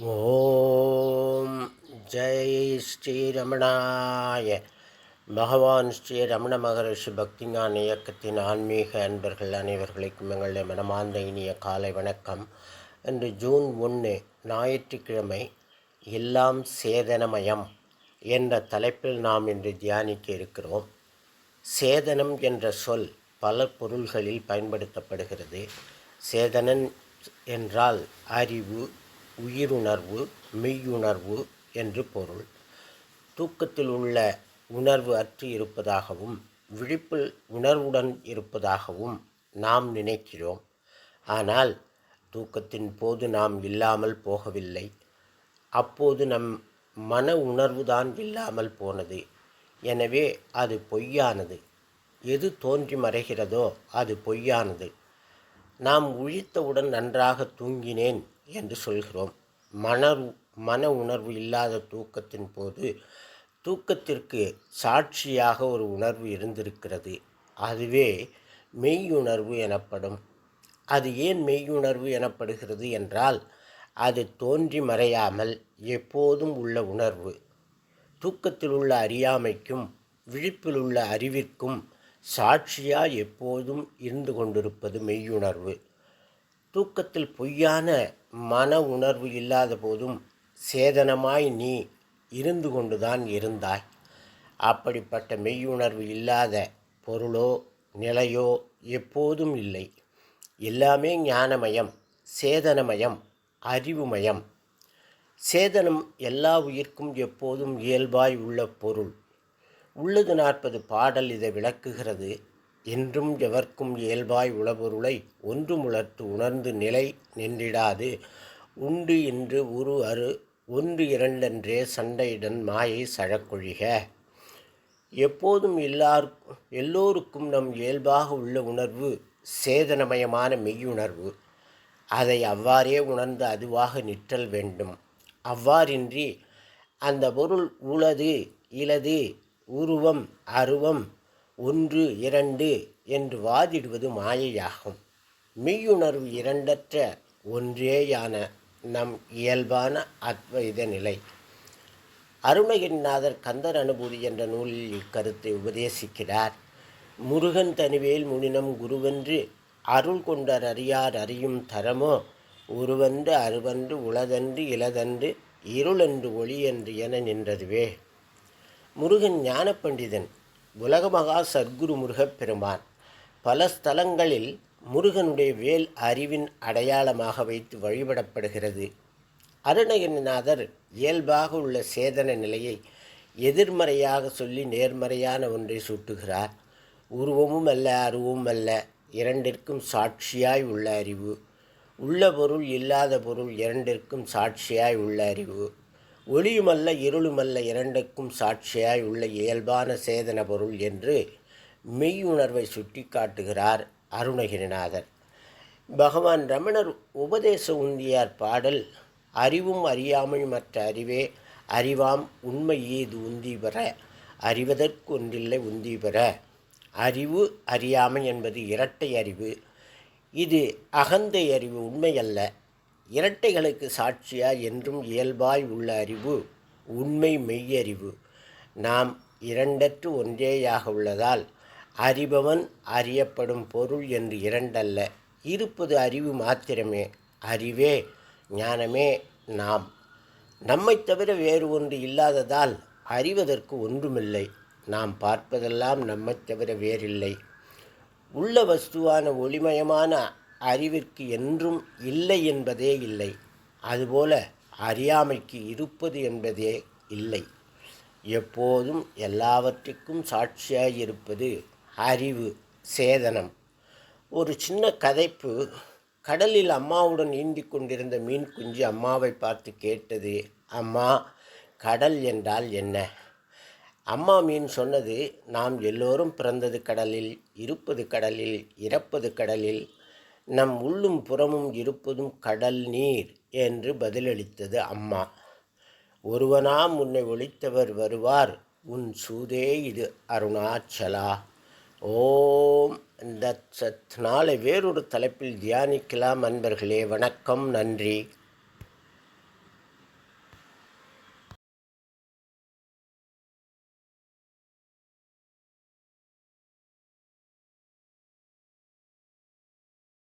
ஓம் ஜெய் ஸ்ரீரமணாய பகவான் ஸ்ரீ ரமண மகரிஷி பக்திஞான இயக்கத்தின் ஆன்மீக அன்பர்கள் அனைவர்களுக்கும் எங்களுடைய மனமார்ந்த இனிய காலை வணக்கம். இன்று ஜூன் ஒன்று ஞாயிற்றுக்கிழமை எல்லாம் சேதனமயம் என்ற தலைப்பில் நாம் இன்று தியானிக்க இருக்கிறோம். சேதனம் என்ற சொல் பல பொருள்களில் பயன்படுத்தப்படுகிறது. சேதனன் என்றால் அறிவு உயிருணர்வு மெய்யுணர்வு என்று பொருள். தூக்கத்தில் உள்ள உணர்வு அற்று இருப்பதாகவும் விழிப்பில் உணர்வுடன் இருப்பதாகவும் நாம் நினைக்கிறோம். ஆனால் தூக்கத்தின் போது நாம் இல்லாமல் போகவில்லை. அப்போது நம் மன உணர்வுதான் இல்லாமல் போனது. எனவே அது பொய்யானது. எது தோன்றி மறைகிறதோ அது பொய்யானது. நாம் உழித்தவுடன் நன்றாக தூங்கினேன். என்று சொல்கிறோம். மன மன உணர்வு இல்லாத தூக்கத்தின் போது தூக்கத்திற்கு சாட்சியாக ஒரு உணர்வு இருந்திருக்கிறது. அதுவே மெய்யுணர்வு எனப்படும். அது ஏன் மெய்யுணர்வு எனப்படுகிறது என்றால் அது தோன்றி மறையாமல் எப்போதும் உள்ள உணர்வு. தூக்கத்தில் உள்ள அறியாமைக்கும் விழிப்பில் உள்ள அறிவிற்கும் சாட்சியாக எப்போதும் இருந்து கொண்டிருப்பது மெய்யுணர்வு. தூக்கத்தில் பொய்யான மன உணர்வு இல்லாத போதும் சேதனமாய் நீ இருந்து கொண்டுதான் இருந்தாய். அப்படிப்பட்ட மெய்யுணர்வு இல்லாத பொருளோ நிலையோ எப்போதும் இல்லை. எல்லாமே ஞானமயம் சேதனமயம் அறிவுமயம். சேதனம் எல்லா உயிர்க்கும் எப்போதும் இயல்பாய் உள்ள பொருள். உள்ளது நாற்பது பாடல் இதை விளக்குகிறது. என்றும் எவர்க்கும் இயல்பாய் உளபொருளை ஒன்று முளர்த்து உணர்ந்து நிலை நின்றிடாது. உண்டு என்று உரு அரு ஒன்று இரண்டென்றே சண்டையுடன் மாயை சழக்கொழிக. எப்போதும் எல்லார் எல்லோருக்கும் நம் இயல்பாக உள்ள உணர்வு சேதனமயமான மெய்யுணர்வு. அதை அவ்வாறே உணர்ந்து அதுவாக நிற்றல் வேண்டும். அவ்வாறின்றி அந்த பொருள் உளது இலது உருவம் அருவம் ஒன்று இரண்டு என்று வாதிடுவது மாயையாகும். மெய்யுணர்வு இரண்டற்ற ஒன்றேயான நம் இயல்பான அத்வைத நிலை. அருணகிரிநாதர் கந்தர் அனுபூதி என்ற நூலில் இக்கருத்தை உபதேசிக்கிறார். முருகன் தனிவேல் முனினம் குருவென்று அருள் கொண்டர் அறியார் அறியும் தரமோ உருவன்று அருவன்று உளதன்று இளதன்று இருளன்று ஒளியன்று என நின்றதுவே. முருகன் ஞான பண்டிதன் உலகமகா சத்குரு முருகப்பெருமான் பல ஸ்தலங்களில் முருகனுடைய வேல் அறிவின் அடையாளமாக வைத்து வழிபடப்படுகிறது. அருணகிரிநாதர் இயல்பாக உள்ள சேதன நிலையை எதிர்மறையாக சொல்லி நேர்மறையான ஒன்றை சூட்டுகிறார். உருவமும் அல்ல அருவமும் அல்ல இரண்டிற்கும் சாட்சியாய் உள்ள அறிவு. உள்ள பொருள் இல்லாத பொருள் இரண்டிற்கும் சாட்சியாய் உள்ள அறிவு. ஒளியுமல்ல இருளுமல்ல இரண்டுக்கும் சாட்சியாய் உள்ள இயல்பான சேதன பொருள் என்று மெய்யுணர்வை சுட்டி காட்டுகிறார் அருணகிரிநாதர். பகவான் ரமணர் உபதேச உந்தியார் பாடல் அறிவும் அறியாமல் மற்ற அறிவே அறிவாம் உண்மை ஏது உந்தி பெற அறிவதற்கு ஒன்றில்லை உந்தி பெற. அறிவு அறியாமை என்பது இரட்டை அறிவு. இது அகந்தை அறிவு உண்மையல்ல இரட்டைகளுக்கு சாட்சியாய் என்றும் இயல்பாய் உள்ள அறிவு உண்மை மெய்யறிவு. நாம் இரண்டற்று ஒன்றேயாக உள்ளதால் அறிபவன் அறியப்படும் பொருள் என்று இரண்டல்ல. இருப்பது அறிவு மாத்திரமே அறிவே ஞானமே நாம். நம்மை தவிர வேறு ஒன்று இல்லாததால் அறிவதற்கு ஒன்றுமில்லை. நாம் பார்ப்பதெல்லாம் நம்மை தவிர வேறில்லை. உள்ள வஸ்துவான ஒளிமயமான அறிவிற்கு என்றும் இல்லை என்பதே இல்லை. அதுபோல அறியாமைக்கு இருப்பது என்பதே இல்லை. எப்போதும் எல்லாவற்றுக்கும் சாட்சியாக இருப்பது அறிவு சேதனம். ஒரு சின்ன கதைப்பு. கடலில் அம்மாவுடன் நீந்தி கொண்டிருந்த மீன் குஞ்சு அம்மாவை பார்த்து கேட்டது அம்மா கடல் என்றால் என்ன? அம்மா மீன் சொன்னது நாம் எல்லோரும் பிறந்தது கடலில் இருப்பது கடலில் இறப்பது கடலில் நம் உள்ளும் புறமும் இருப்பதும் கடல் நீர் என்று பதிலளித்தது அம்மா. ஒருவனாம் உன்னை ஒழித்தவர் வருவார் உன் சூதே இது அருணாச்சலா. ஓம் தத் சத். நாளை வேறொரு தலைப்பில் தியானிக்கலாம் அன்பர்களே. வணக்கம் நன்றி.